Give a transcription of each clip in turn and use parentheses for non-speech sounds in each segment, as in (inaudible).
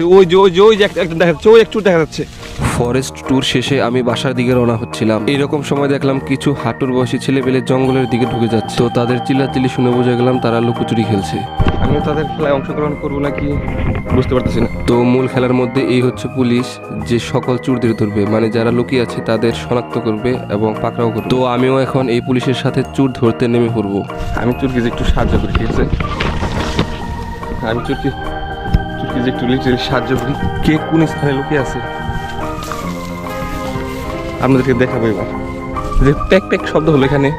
করতেছে ওই যে ওই যে ওই যে একটা একটা দেখা যাচ্ছে ওই একটু দেখা যাচ্ছে। ফরেস্ট ট্যুর শেষে আমি বাসার দিকে রওনা হচ্ছিলাম। এরকম সময় দেখলাম কিছু হাঁটুর বয়সী ছেলে পেলে জঙ্গলের দিকে ঢুকে যাচ্ছে। তো তাদের চিল্লাচিল্লি শুনে বুঝে গেলাম তারা লুকোচুরি খেলছে। আমিও তাদের খেলায় অংশগ্রহণ করব নাকি বুঝতে পারতেছি না। তো মূল খেলার মধ্যে এই হচ্ছে পুলিশ যে সকল চুরদের ধরবে মানে যারা লুকিয়ে আছে তাদের শনাক্ত করবে এবং পাকড়াও করবে। তো আমিও এখন এই পুলিশের সাথে চুর ধরতে নেমে পড়ব। আমি চুরকি একটু সাহায্য করি ঠিক আছে? আমি চুরকি যে একটু লিটারেলি সাহায্য করি। কে কোন স্থানে লুকিয়ে আছে? আপনাদেরকে দেখাবো এবার। যে প্যাক প্যাক শব্দ হলো এখানে।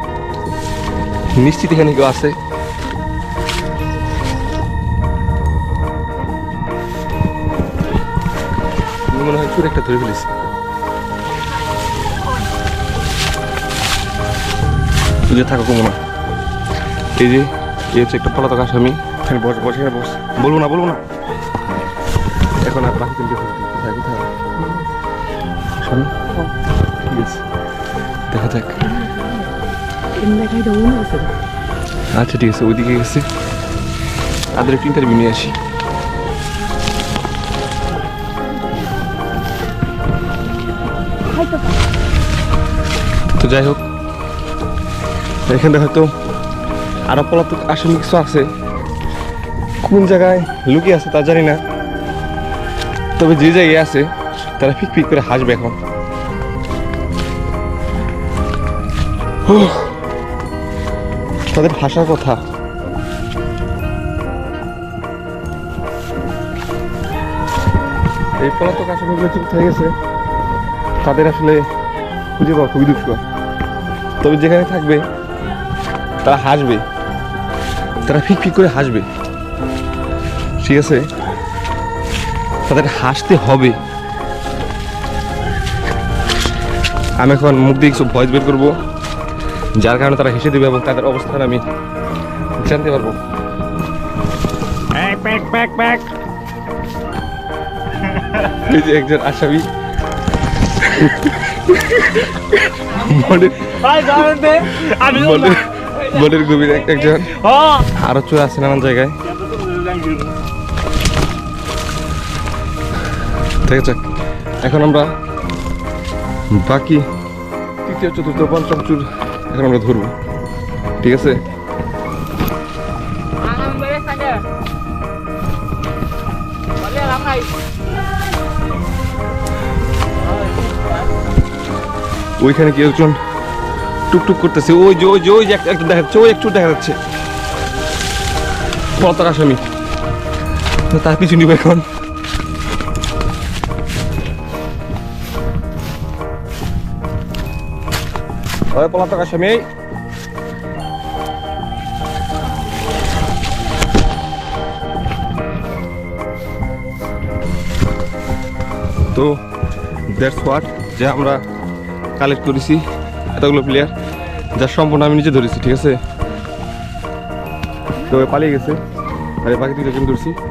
নিশ্চিত এখানে কেউ আছে। মনে হয় চুর একটা ধরে ফেলেছি। তুই থাকো কমো না। এই যে, এই হচ্ছে একটা পলাতক আসামি। এখানে বস বস, এখানে বস। বলব না বলব না। এখন আর বাকি তিনটে কোথায় কোথায় আসামি ঠিক আছে। দেখা যাক। আচ্ছা ঠিক আছে, ওইদিকে গেছে। তাদের একটু ইন্টারভিউ নিয়ে আসি। তো যাই হোক, এখানে হয়তো আরও পলাতক আসামি কিছু আছে। কোন জায়গায় লুকিয়ে আছে তা জানি না। তবে যে জায়গায় আছে, তারা ফিক ফিক করে হাসবে এখন। তাদের ভাষার কথা। এই পলাতক আসামিগুলো চুপ হয়ে গেছে, তাদের আসলে খুঁজে পাওয়া খুবই দুষ্কর। তবে যেখানে থাকবে, তারা হাসবে। তারা ফিক ফিক করে হাসবে। ঠিক আছে? তাদের হাসতে হবে। আমি এখন মুখ দিয়ে কিছু ভয়েস বের করব যার কারণে তারা হেসে দেবে এবং তাদের অবস্থান আমি জানতে পারব. (laughs) এই যে একজন আসামি। মনের মনের গভীর একজন। হ্যাঁ। আরও চোর আছে নানান জায়গায়। ঠিক আছে এখন আমরা বাকি তৃতীয়, চতুর্থ, পঞ্চম চুর এখন আমরা ধরবো। ঠিক আছে? ওইখানে কি একজন টুকটুক করতেছে? ওই যে ওই যে ওই যে একটা দেখা যাচ্ছে, ওই একটু দেখা যাচ্ছে। পলাতক আসামি। তার পিছু নিব এখন। ওই পলাতক আসামি। তো দ্যাটস হোয়াট যে আমরা কালেক্ট করেছি, এতগুলো প্লেয়ার যার সম্পূর্ণ আমি নিজে ধরেছি, ঠিক আছে? তো, পালিয়ে গেছে। আর, বাকি দুটো কিন্তু ধরছি।